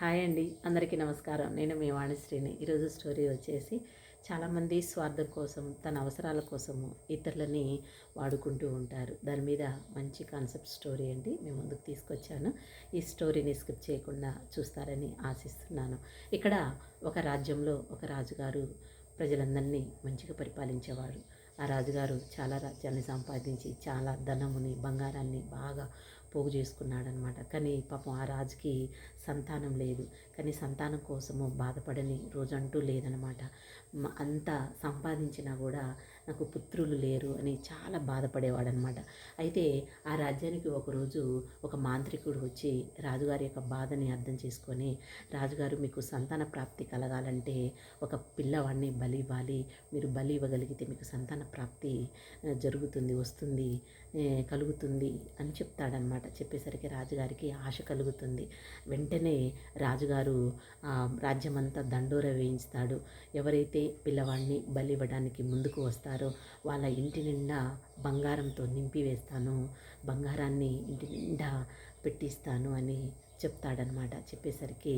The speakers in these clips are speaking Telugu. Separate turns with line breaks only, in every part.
హాయ్ అండి అందరికీ నమస్కారం. నేను మీ వాణిశ్రీని. ఈరోజు స్టోరీ వచ్చేసి చాలామంది స్వార్థం కోసం తన అవసరాల కోసము ఇతరులని వాడుకుంటూ ఉంటారు. దాని మీద మంచి కాన్సెప్ట్ స్టోరీ అండి. మేము ముందుకు తీసుకొచ్చాను. ఈ స్టోరీని స్కిప్ చేయకుండా చూస్తారని ఆశిస్తున్నాను. ఇక్కడ ఒక రాజ్యంలో ఒక రాజుగారు ప్రజలందరినీ మంచిగా పరిపాలించేవాడు. ఆ రాజుగారు చాలా రాజ్యాన్ని సంపాదించి చాలా ధనముని బంగారాన్ని బాగా పోగు చేసుకున్నాడనమాట. కానీ పాపం ఆ రాజుకి సంతానం లేదు. కానీ సంతానం కోసము బాధపడని రోజంటూ లేదనమాట. అంత సంపాదించినా కూడా నాకు పుత్రులు లేరు అని చాలా బాధపడేవాడనమాట. అయితే ఆ రాజ్యానికి ఒకరోజు ఒక మాంత్రికుడు వచ్చి రాజుగారి యొక్క బాధని అర్థం చేసుకొని రాజుగారు మీకు సంతాన ప్రాప్తి కలగాలంటే ఒక పిల్లవాడిని బలి ఇవ్వాలి. మీరు బలి ఇవ్వగలిగితే మీకు సంతాన ప్రాప్తి జరుగుతుంది వస్తుంది. కలుగుతుంది అని చెప్తాడనమాట చెప్పేసరికి రాజుగారికి ఆశ కలుగుతుంది. వెంటనే రాజుగారు ఆ, రాజ్యమంతా దండోర వేయించుతాడు. ఎవరైతే పిల్లవాడిని బలి ఇవ్వడానికి ముందుకు వస్తారో వాళ్ళ ఇంటి నిండా బంగారంతో నింపివేస్తాను బంగారాన్ని ఇంటి నిండా పెట్టిస్తాను అని చెప్తాడనమాట చెప్పేసరికి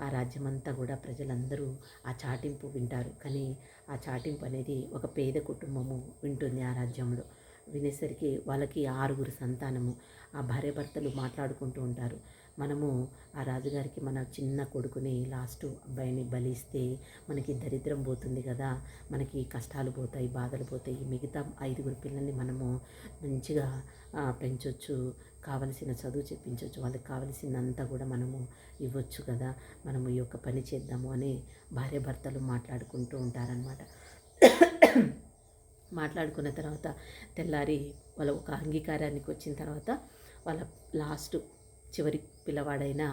ఆ రాజ్యమంతా కూడా ప్రజలందరూ ఆ చాటింపు వింటారు. కానీ ఆ చాటింపు అనేది ఒక పేద కుటుంబము వింటుంది ఆ రాజ్యంలో. వినేసరికి వాళ్ళకి ఆరుగురు సంతానము ఆ భార్యాభర్తలు మాట్లాడుకుంటూ ఉంటారు. మనము ఆ రాజుగారికి మన చిన్న కొడుకుని లాస్ట్ అబ్బాయిని బలిస్తే మనకి దరిద్రం పోతుంది కదా మనకి కష్టాలు పోతాయి బాధలు పోతాయి. మిగతా ఐదుగురు పిల్లల్ని మనము మంచిగా పెంచొచ్చు కావలసిన చదువు చెప్పించవచ్చు వాళ్ళకి కావలసినంత కూడా మనము ఇవ్వచ్చు కదా. మనము ఈ యొక్క పని చేద్దాము అని భార్యాభర్తలు మాట్లాడుకుంటూ ఉంటారనమాట మాట్లాడుకున్న తర్వాత తెల్లారి వాళ్ళ ఒక అంగీకారానికి వచ్చిన తర్వాత వాళ్ళ లాస్ట్ చివరి పిల్లవాడైన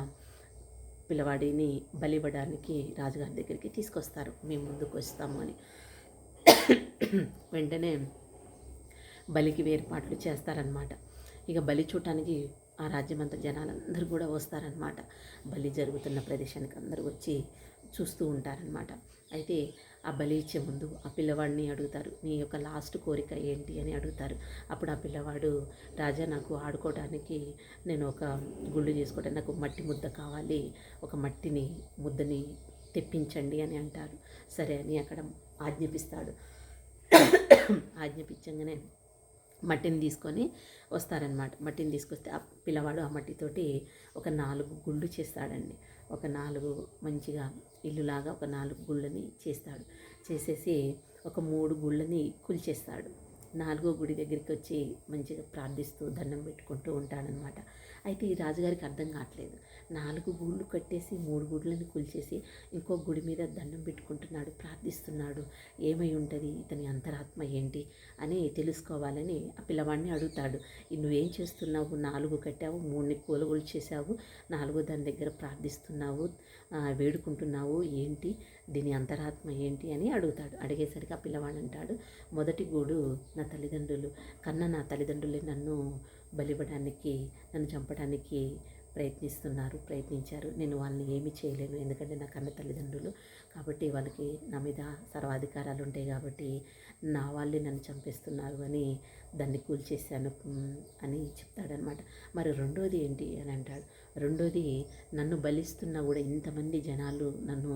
పిల్లవాడిని బలివ్వడానికి రాజుగారి దగ్గరికి తీసుకొస్తారు. మేము ముందుకు వస్తాము అని. వెంటనే బలికి ఏర్పాట్లు చేస్తారనమాట ఇక బలి చూడటానికి ఆ రాజ్యమంతా జనాలందరూ కూడా వస్తారనమాట బలి జరుగుతున్న ప్రదేశానికి అందరూ వచ్చి చూస్తూ ఉంటారనమాట అయితే ఆ బలి ఇచ్చే ముందు ఆ పిల్లవాడిని అడుగుతారు నీ యొక్క లాస్ట్ కోరిక ఏంటి? అని అడుగుతారు. అప్పుడు ఆ పిల్లవాడు రాజా నాకు ఆడుకోవడానికి నేను ఒక గుళ్ళు చేసుకోవడానికి నాకు మట్టి ముద్ద కావాలి ఒక మట్టిని ముద్దని తెప్పించండి అని అంటారు. సరే అని అక్కడ ఆజ్ఞాపిస్తాడు. ఆజ్ఞాపించంగానే మట్టిని తీసుకొని వస్తారనమాట. మట్టిని తీసుకొస్తే ఆ పిల్లవాడు ఆ మట్టితోటి ఒక నాలుగు గుళ్ళు చేస్తాడండి. ఒక నాలుగు మంచిగా ఇల్లులాగా ఒక నాలుగు గుళ్ళని చేస్తాడు. చేసేసి ఒక మూడు గుళ్ళని కూల్చేస్తాడు. నాలుగో గుడి దగ్గరికి వచ్చి మంచిగా ప్రార్థిస్తూ దండం పెట్టుకుంటూ ఉంటాడనమాట అయితే ఈ రాజుగారికి అర్థం కావట్లేదు. నాలుగు గూళ్ళు కట్టేసి మూడు గుడ్లను కూల్చేసి ఇంకో గుడి మీద దండం పెట్టుకుంటున్నాడు ప్రార్థిస్తున్నాడు. ఏమై ఉంటుంది? ఇతని అంతరాత్మ ఏంటి? అని తెలుసుకోవాలని ఆ పిల్లవాడిని అడుగుతాడు. నువ్వేం చేస్తున్నావు? నాలుగు కట్టావు మూడుని కూలగోలు చేసావు నాలుగో దాని దగ్గర ప్రార్థిస్తున్నావు వేడుకుంటున్నావు ఏంటి? దీని అంతరాత్మ ఏంటి? అని అడుగుతాడు. అడిగేసరికి ఆ పిల్లవాడు అంటాడు మొదటి గూడు నా తల్లిదండ్రులు కన్న నా తల్లిదండ్రులే నన్ను బలివ్వడానికి నన్ను చంపడానికి ప్రయత్నిస్తున్నారు ప్రయత్నించారు. నేను వాళ్ళని ఏమీ చేయలేను. ఎందుకంటే నా కన్న తల్లిదండ్రులు. కాబట్టి వాళ్ళకి నా మీద సర్వాధికారాలు ఉంటాయి కాబట్టి నా వాళ్ళే నన్ను చంపేస్తున్నారు అని దాన్ని కూల్చేశాను అని చెప్తాడనమాట మరి రెండోది ఏంటి అని అంటాడు. రెండోది నన్ను బలిస్తున్నా కూడా ఇంతమంది జనాలు నన్ను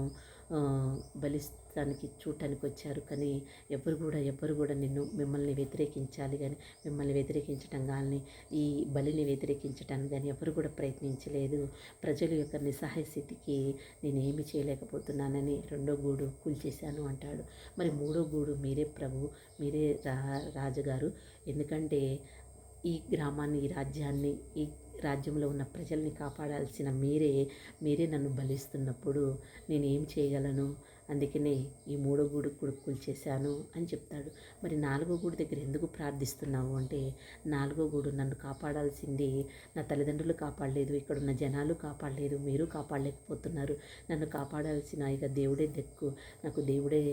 బలిస్తానికి చూడటానికి వచ్చారు. కానీ ఎవరు కూడా ఎవరు కూడా నిన్ను మిమ్మల్ని వ్యతిరేకించాలి కానీ మిమ్మల్ని వ్యతిరేకించటం కానీ ఈ బలిని వ్యతిరేకించటానికి కానీ ఎవరు కూడా ప్రయత్నించలేదు. ప్రజల యొక్క నిస్సహాయ స్థితికి నేను ఏమి చేయలేకపోతున్నానని రెండో గూడు కూల్చేశాను అంటాడు. మరి మూడో గూడు మీరే ప్రభు మీరే రా రాజుగారు. ఎందుకంటే ఈ గ్రామాన్ని ఈ రాజ్యాన్ని ఈ రాజ్యంలో ఉన్న ప్రజల్ని కాపాడాల్సిన మీరే మీరే నన్ను బలిస్తున్నప్పుడు నేను ఏం చేయగలను? అందుకనే ఈ మూడో గూడు కూడా చేశాను అని చెప్తాడు. మరి నాలుగో గూడు దగ్గర ఎందుకు ప్రార్థిస్తున్నావు అంటే నాలుగో గూడు నన్ను కాపాడాల్సింది నా తల్లిదండ్రులు కాపాడలేదు ఇక్కడ ఉన్న జనాలు కాపాడలేదు మీరు కాపాడలేకపోతున్నారు. నన్ను కాపాడాల్సిన ఇక దేవుడే దిక్కు నాకు దేవుడే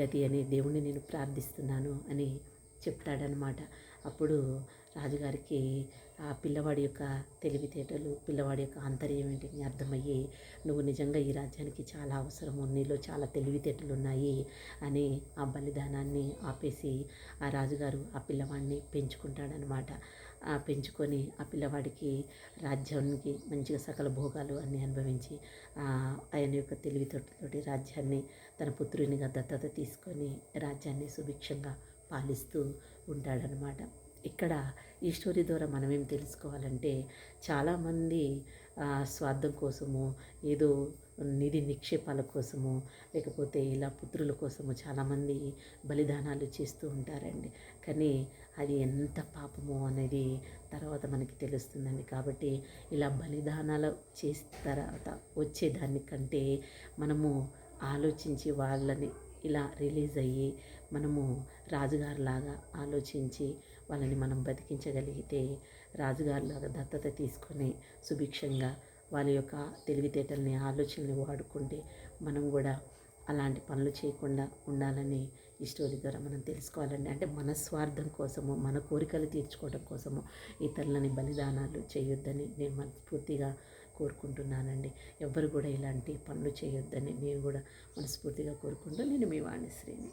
గతి అని దేవుణ్ణి నేను ప్రార్థిస్తున్నాను అని చెప్తాడనమాట అప్పుడు రాజుగారికి ఆ పిల్లవాడి యొక్క తెలివితేటలు పిల్లవాడి యొక్క ఆంతర్యం ఏంటిని అర్థమయ్యి నువ్వు నిజంగా ఈ రాజ్యానికి చాలా అవసరము నీలో చాలా తెలివితేటలు ఉన్నాయి అని ఆ బలిదానాన్ని ఆపేసి ఆ రాజుగారు ఆ పిల్లవాడిని పెంచుకుంటాడనమాట ఆ, పెంచుకొని ఆ పిల్లవాడికి రాజ్యానికి మంచిగా సకల భోగాలు అన్నీ అనుభవించి ఆయన యొక్క తెలివితేటతోటి రాజ్యాన్ని తన పుత్రునిగా దత్తత తీసుకొని రాజ్యాన్ని సుభిక్షంగా పాలిస్తూ ఉంటాడనమాట ఇక్కడ ఈ స్టోరీ ద్వారా మనం ఏం తెలుసుకోవాలంటే చాలామంది స్వార్థం కోసము ఏదో నిధి నిక్షేపాల కోసము లేకపోతే ఇలా పుత్రుల కోసము చాలామంది బలిదానాలు చేస్తూ ఉంటారండి. కానీ అది ఎంత పాపము అనేది తర్వాత మనకి తెలుస్తుందండి. కాబట్టి ఇలా బలిదానాలు చేసిన తర్వాత వచ్చే దానికంటే మనము ఆలోచించి వాళ్ళని ఇలా రిలీజ్ అయ్యి మనము రాజుగారిలాగా ఆలోచించి వాళ్ళని మనం బతికించగలిగితే రాజుగారిలాగా దత్తత తీసుకొని సుభిక్షంగా వాళ్ళ యొక్క తెలివితేటల్ని ఆలోచనల్ని వాడుకుంటే మనం కూడా అలాంటి పనులు చేయకుండా ఉండాలని ఈ స్టోరీ ద్వారా మనం తెలుసుకోవాలండి. అంటే మన స్వార్థం కోసము మన కోరికలు తీర్చుకోవడం కోసము ఇతరులని బలిదానాలు చేయొద్దని నేను మనస్ఫూర్తిగా కోరుకుంటున్నానండి. ఎవ్వరు కూడా ఇలాంటి పనులు చేయొద్దని నేను కూడా మనస్ఫూర్తిగా కోరుకుంటూ నేను మీ వాణిశ్రీని